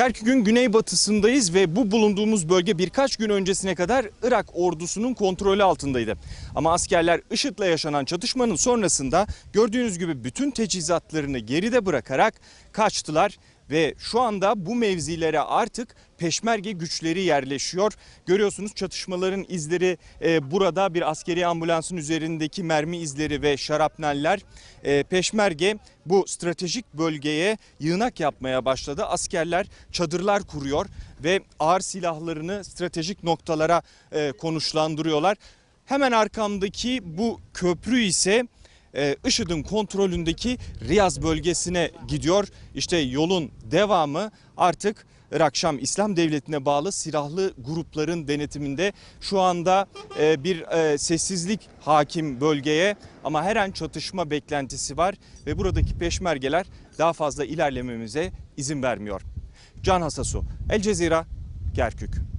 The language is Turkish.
Kerkük'ün güneybatısındayız ve bu bulunduğumuz bölge birkaç gün öncesine kadar Irak ordusunun kontrolü altındaydı. Ama askerler IŞİD'le yaşanan çatışmanın sonrasında gördüğünüz gibi bütün teçhizatlarını geride bırakarak kaçtılar ve şu anda bu mevzilere artık peşmerge güçleri yerleşiyor. Görüyorsunuz çatışmaların izleri e, burada bir askeri ambulansın üzerindeki mermi izleri ve şarapneller. E, peşmerge bu stratejik bölgeye yığınak yapmaya başladı. Askerler çadırlar kuruyor ve ağır silahlarını stratejik noktalara e, konuşlandırıyorlar. Hemen arkamdaki bu köprü ise e, IŞİD'in kontrolündeki Riyaz bölgesine gidiyor. İşte yolun devamı artık Irak İslam Devleti'ne bağlı silahlı grupların denetiminde şu anda e, bir e, sessizlik hakim bölgeye ama her an çatışma beklentisi var ve buradaki peşmergeler daha fazla ilerlememize izin vermiyor. Can Hasasu, El Cezira, Kerkük.